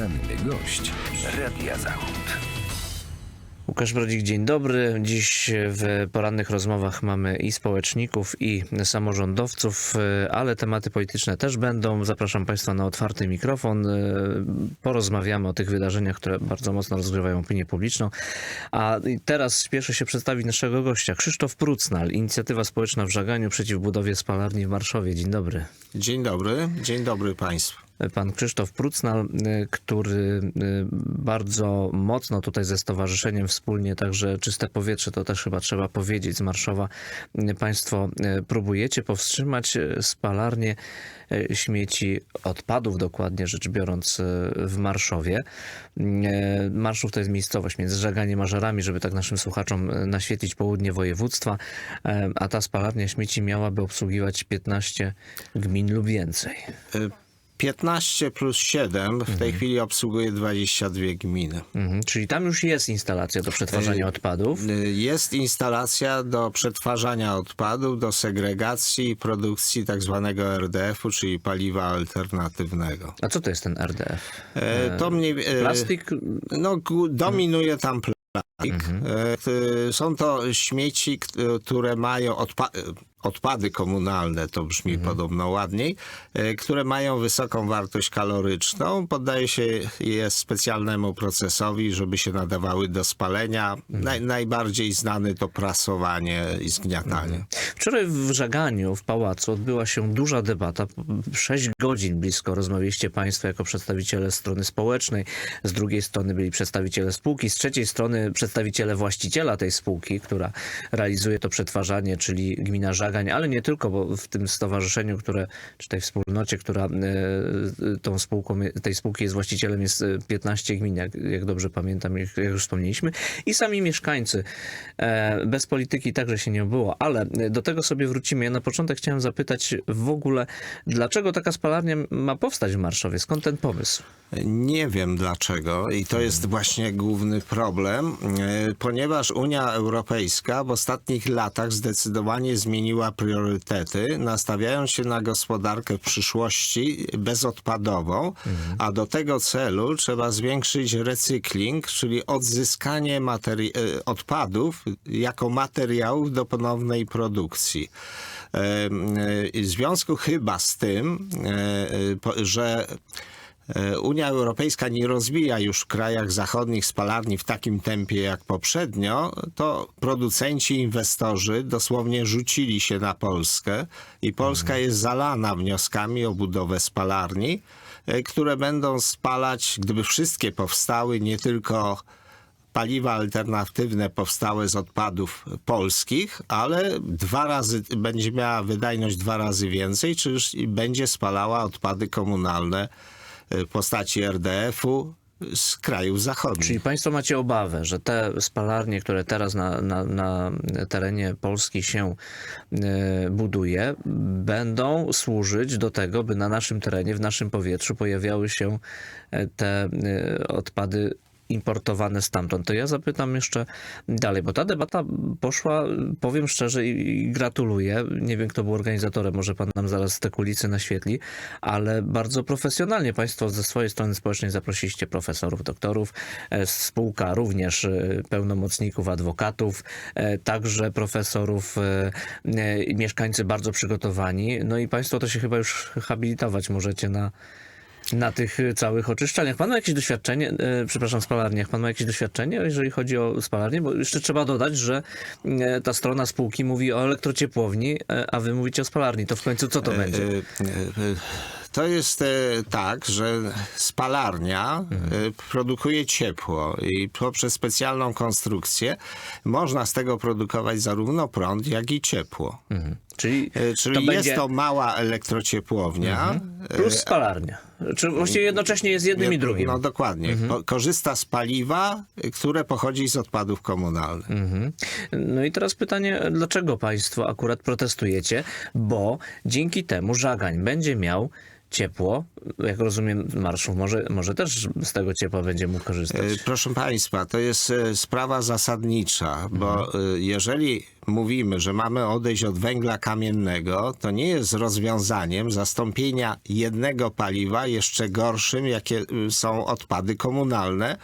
Poranny gość Radia Zachód. Łukasz Brodzik, dzień dobry. Dziś w porannych rozmowach mamy i społeczników, i samorządowców, ale tematy polityczne też będą. Zapraszam Państwa na otwarty mikrofon. Porozmawiamy o tych wydarzeniach, które bardzo mocno rozgrywają opinię publiczną. A teraz spieszę się przedstawić naszego gościa. Krzysztof Prucnal, Inicjatywa Społeczna w Żaganiu przeciw budowie spalarni w Marszowie. Dzień dobry. Dzień dobry, dzień dobry Państwu. Pan Krzysztof Prucnal, y, który y, bardzo mocno tutaj ze stowarzyszeniem wspólnie, także czyste powietrze, to też chyba trzeba powiedzieć z Marszowa, y, państwo próbujecie powstrzymać spalarnię śmieci, odpadów dokładnie rzecz biorąc w Marszowie. Marszów to jest miejscowość między Żaganiem a Żarami, żeby tak naszym słuchaczom naświetlić południe województwa, a ta spalarnia śmieci miałaby obsługiwać 15 gmin lub więcej. Y, 15 plus 7 w tej chwili obsługuje 22 gminy. Mhm, czyli tam już jest instalacja do przetwarzania odpadów. Y, Jest instalacja do przetwarzania odpadów, do segregacji i produkcji tak zwanego RDF-u, czyli paliwa alternatywnego. A co to jest ten RDF? E, To mniej, e, Plastik? No, dominuje tam plastik. E, y, Są to śmieci, które mają odpa- odpady komunalne, to brzmi podobno ładniej, e, które mają wysoką wartość kaloryczną. Poddaje się je specjalnemu procesowi, żeby się nadawały do spalenia. Naj- najbardziej znany to prasowanie i zgniatanie. Wczoraj w Żaganiu, w pałacu, odbyła się duża debata. Sześć godzin blisko rozmawialiście Państwo jako przedstawiciele strony społecznej. Z drugiej strony byli przedstawiciele spółki, z trzeciej strony przedstawiciele właściciela tej spółki, która realizuje to przetwarzanie, czyli gmina Ale nie tylko, bo w tym stowarzyszeniu, które, czy tej wspólnocie, która e, tą spółką, tej spółki jest właścicielem, jest e, 15 gmin, jak, jak dobrze pamiętam, jak, jak już wspomnieliśmy. I sami mieszkańcy. E, Bez polityki także się nie było, ale do tego sobie wrócimy. Ja na początek chciałem zapytać w ogóle, dlaczego taka spalarnia ma powstać w Marszowie? Skąd ten pomysł? Nie wiem dlaczego i to jest właśnie główny problem, e, ponieważ Unia Europejska w ostatnich latach zdecydowanie zmieniła priorytety, nastawiając się na gospodarkę w przyszłości bezodpadową, a do tego celu trzeba zwiększyć recykling, czyli odzyskanie e, odpadów jako materiałów do ponownej produkcji. E, W związku chyba z tym, e, że Unia Europejska nie rozwija już w krajach zachodnich spalarni w takim tempie jak poprzednio, to producenci, inwestorzy dosłownie rzucili się na Polskę i Polska jest zalana wnioskami o budowę spalarni, e, które będą spalać, gdyby wszystkie powstały, nie tylko paliwa alternatywne powstałe z odpadów polskich, ale dwa razy będzie miała wydajność dwa razy więcej, czy już będzie spalała odpady komunalne postaci RDF-u z krajów zachodnich. Czyli Państwo macie obawę, że te spalarnie, które teraz na, na, na terenie Polski się e, buduje, będą służyć do tego, by na naszym terenie, w naszym powietrzu pojawiały się e, te e, odpady importowane stamtąd. To ja zapytam jeszcze dalej, bo ta debata poszła, powiem szczerze i gratuluję. Nie wiem, kto był organizatorem, może pan nam zaraz te kulisy naświetli, ale bardzo profesjonalnie państwo ze swojej strony społecznej zaprosiliście profesorów, doktorów, e, spółka również e, pełnomocników, adwokatów, e, także profesorów, mieszkańcy bardzo przygotowani. No i państwo to się chyba już habilitować możecie na na tych y, całych oczyszczalniach. Pan ma jakieś doświadczenie, e, przepraszam, spalarniach, pan ma jakieś doświadczenie, jeżeli chodzi o spalarnię? Bo jeszcze trzeba dodać, że e, ta strona spółki mówi o elektrociepłowni, a wy mówicie o spalarni. To w końcu co to będzie? E, e, e, To jest tak, że spalarnia e, produkuje ciepło i poprzez specjalną konstrukcję można z tego produkować zarówno prąd, jak i ciepło. Mhm. Czyli, E, Czyli to jest będzie to mała elektrociepłownia. e, plus spalarnia. Czy właściwie jednocześnie jest jednym i drugim? No dokładnie. Po- Korzysta z paliwa, które pochodzi z odpadów komunalnych. Mhm. No i teraz pytanie, dlaczego państwo akurat protestujecie? Bo dzięki temu Żagań będzie miał ciepło. Jak rozumiem, marszów może, może też z tego ciepła będzie mógł korzystać. E, Proszę Państwa, to jest e, sprawa zasadnicza, bo e, jeżeli mówimy, że mamy odejść od węgla kamiennego, to nie jest rozwiązaniem zastąpienia jednego paliwa jeszcze gorszym, jakie są odpady komunalne,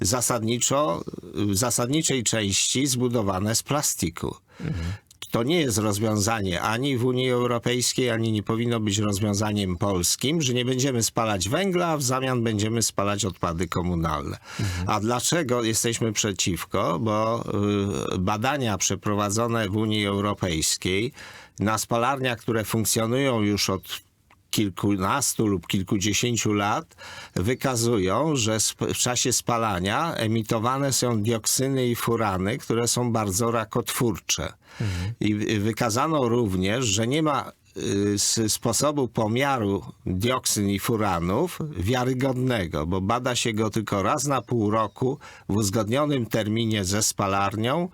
zasadniczo, w zasadniczej części zbudowane z plastiku. To nie jest rozwiązanie ani w Unii Europejskiej, ani nie powinno być rozwiązaniem polskim, że nie będziemy spalać węgla, a w zamian będziemy spalać odpady komunalne. A dlaczego jesteśmy przeciwko? Bo y, badania przeprowadzone w Unii Europejskiej na spalarniach, które funkcjonują już od kilkunastu lub kilkudziesięciu lat wykazują, że w czasie spalania emitowane są dioksyny i furany, które są bardzo rakotwórcze. I y, wykazano również, że nie ma y, s- sposobu pomiaru dioksyn i furanów wiarygodnego, bo bada się go tylko raz na pół roku w uzgodnionym terminie ze spalarnią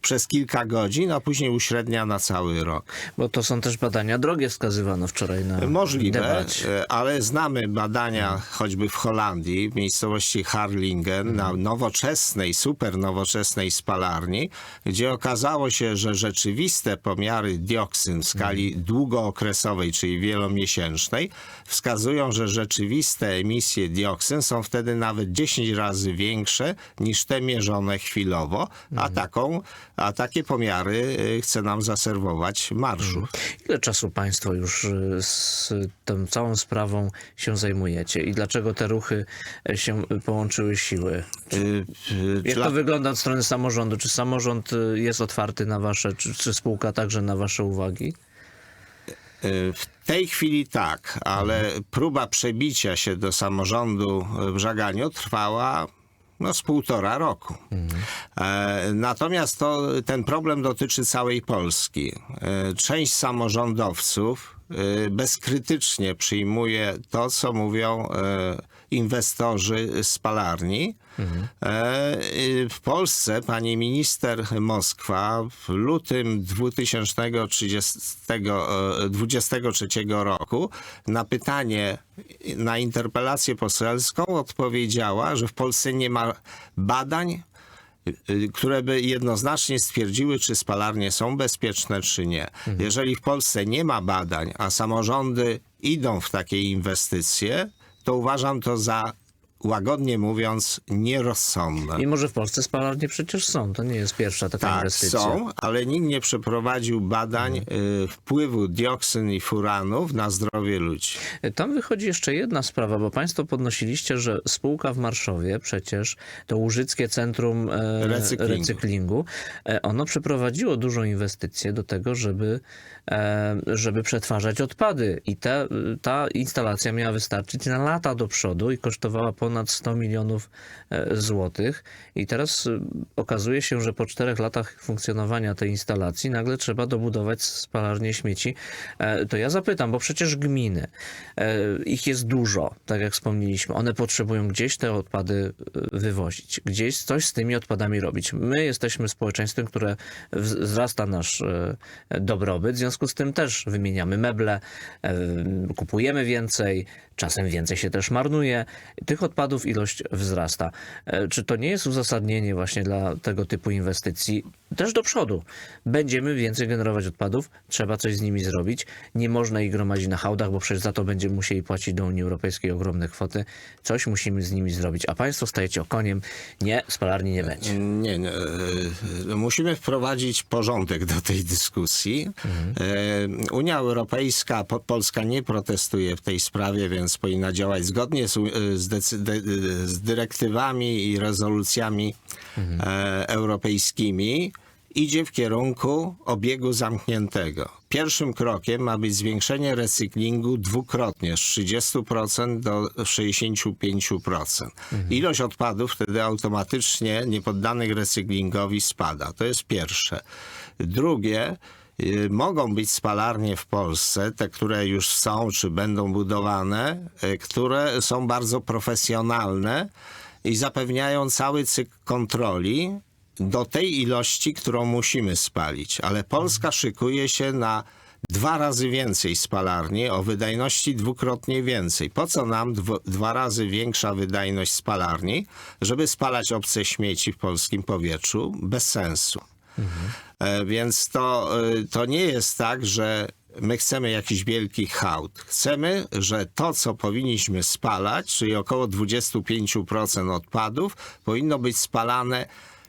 przez kilka godzin, a później uśrednia na cały rok. Bo to są też badania drogie, wskazywano wczoraj na Możliwe, debacie. ale znamy badania choćby w Holandii, w miejscowości Harlingen, na nowoczesnej, super nowoczesnej spalarni, gdzie okazało się, że rzeczywiste pomiary dioksyn w skali długookresowej, czyli wielomiesięcznej, wskazują, że rzeczywiste emisje dioksyn są wtedy nawet 10 razy większe niż te mierzone chwilowo, a, taką, a takie pomiary e, chce nam zaserwować marszu. Ile czasu Państwo już y, z tą całą sprawą się zajmujecie i dlaczego te ruchy e, się y, połączyły siły? Y, y, Jak to wygląda od strony samorządu? Czy samorząd y, jest otwarty na Wasze, czy, czy spółka także na Wasze uwagi? Y, W tej chwili tak, ale próba przebicia się do samorządu w Żaganiu trwała no, z półtora roku. E, natomiast to, ten problem dotyczy całej Polski. E, część samorządowców e, bezkrytycznie przyjmuje to, co mówią e, inwestorzy spalarni. E, y, W Polsce pani minister Moskwa w lutym 2023 roku na pytanie, na interpelację poselską odpowiedziała, że w Polsce nie ma badań, y, które by jednoznacznie stwierdziły, czy spalarnie są bezpieczne, czy nie. Jeżeli w Polsce nie ma badań, a samorządy idą w takie inwestycje, to uważam to za, łagodnie mówiąc, nierozsądne. Mimo, że w Polsce spalarnie przecież są. To nie jest pierwsza taka Tak, inwestycja. są, ale nikt nie przeprowadził badań y, wpływu dioksyn i furanów na zdrowie ludzi. Tam wychodzi jeszcze jedna sprawa, bo Państwo podnosiliście, że spółka w Marszowie, przecież to Łużyckie Centrum e, Recyklingu. Recyklingu, e, ono przeprowadziło dużą inwestycję do tego, żeby, e, żeby przetwarzać odpady. I te, ta instalacja miała wystarczyć na lata do przodu i kosztowała ponad 100 milionów e, złotych. I teraz e, okazuje się, że po czterech latach funkcjonowania tej instalacji nagle trzeba dobudować spalarnię śmieci. E, To ja zapytam, bo przecież gminy, ich jest dużo, tak jak wspomnieliśmy. One potrzebują gdzieś te odpady wywozić, gdzieś coś z tymi odpadami robić. My jesteśmy społeczeństwem, które wz- wzrasta nasz dobrobyt, w związku z tym też wymieniamy meble, kupujemy więcej, czasem więcej się też marnuje. Tych odpadów ilość wzrasta. E, Czy to nie jest uzasadnienie właśnie dla tego typu inwestycji też do przodu? Będziemy więcej generować odpadów, trzeba coś z nimi zrobić. Nie można ich gromadzić na hałdach, bo przecież za to będziemy musieli płacić do Unii Europejskiej ogromne kwoty. Coś musimy z nimi zrobić. A państwo stajecie okoniem. Nie, spalarni nie będzie. Nie, nie. e, Musimy wprowadzić porządek do tej dyskusji. E, Unia Europejska, po- Polska nie protestuje w tej sprawie, więc powinna działać zgodnie z, z, de- z dyrektywami i rezolucjami e, europejskimi. Idzie w kierunku obiegu zamkniętego. Pierwszym krokiem ma być zwiększenie recyklingu dwukrotnie z 30% do 65%. Ilość odpadów wtedy automatycznie niepoddanych recyklingowi spada. To jest pierwsze. Drugie, y, mogą być spalarnie w Polsce, te, które już są czy będą budowane, y, które są bardzo profesjonalne i zapewniają cały cykl kontroli do tej ilości, którą musimy spalić. Ale Polska szykuje się na dwa razy więcej spalarni o wydajności dwukrotnie więcej. Po co nam dwa razy większa wydajność spalarni, żeby spalać obce śmieci w polskim powietrzu? Bez sensu. E, Więc to, e, to nie jest tak, że my chcemy jakiś wielki hałd. Chcemy, że to, co powinniśmy spalać, czyli około 25% odpadów, powinno być spalane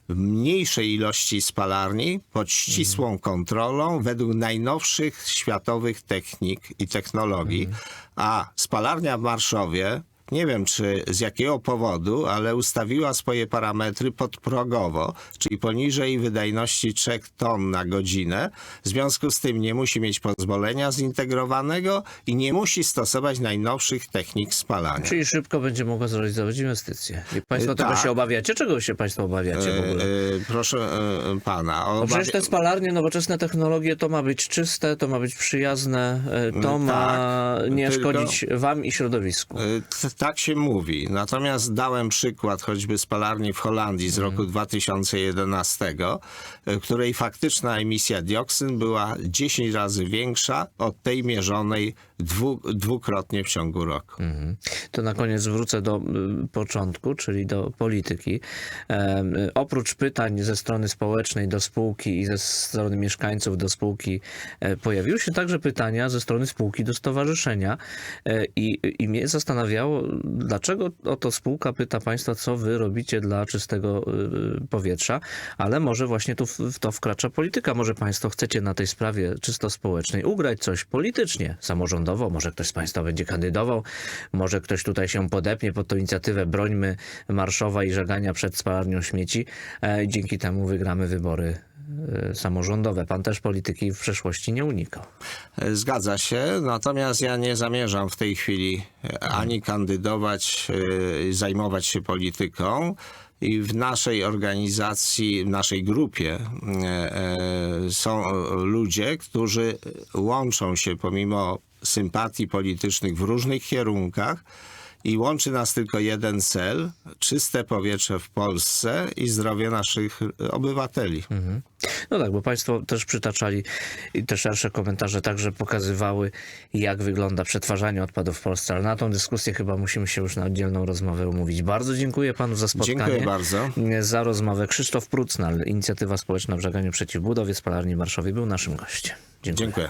w mniejszej ilości spalarni pod ścisłą kontrolą według najnowszych światowych technik i technologii. A spalarnia w Marszowie nie wiem czy z jakiego powodu, ale ustawiła swoje parametry podprogowo, czyli poniżej wydajności 3 ton na godzinę. W związku z tym nie musi mieć pozwolenia zintegrowanego i nie musi stosować najnowszych technik spalania. Czyli szybko będzie mogła zrealizować inwestycje. I państwo Y, tego tak. się obawiacie? Czego się państwo obawiacie w ogóle? E, e, proszę e, pana. Bo przecież obawia- te spalarnie, nowoczesne technologie to ma być czyste, to ma być przyjazne, e, to No ma tak, nie tylko- szkodzić wam i środowisku. E, t- Tak się mówi. Natomiast dałem przykład choćby spalarni w Holandii z roku 2011, e, której faktyczna emisja dioksyn była 10 razy większa od tej mierzonej dwu, dwukrotnie w ciągu roku. Mhm. To na koniec wrócę do y, początku, czyli do polityki. Y, Oprócz pytań ze strony społecznej do spółki i ze strony mieszkańców do spółki, e, pojawiły się także pytania ze strony spółki do stowarzyszenia. E, I, I mnie zastanawiało, dlaczego oto spółka pyta państwa, co wy robicie dla czystego y, powietrza, ale może właśnie tu w, w to wkracza polityka. Może państwo chcecie na tej sprawie czysto społecznej ugrać coś politycznie, samorządowo, może ktoś z państwa będzie kandydował, może ktoś tutaj się podepnie pod tą inicjatywę Brońmy Marszowa i żegania przed spalarnią śmieci. E, Dzięki temu wygramy wybory e, samorządowe. Pan też polityki w przeszłości nie unikał. E, Zgadza się, natomiast ja nie zamierzam w tej chwili ani kandydować, zajmować się polityką. I w naszej organizacji, w naszej grupie są ludzie, którzy łączą się pomimo sympatii politycznych w różnych kierunkach i łączy nas tylko jeden cel czyste powietrze w Polsce i zdrowie naszych obywateli. No tak, bo Państwo też przytaczali i te szersze komentarze także pokazywały, jak wygląda przetwarzanie odpadów w Polsce, ale na tą dyskusję chyba musimy się już na oddzielną rozmowę umówić. Bardzo dziękuję Panu za spotkanie. Dziękuję bardzo. Za rozmowę. Krzysztof Prucnal, Inicjatywa Społeczna w Żeganiu Przeciw Budowie Spalarni w Warszawie, był naszym gościem. Dziękuję. Dziękuję.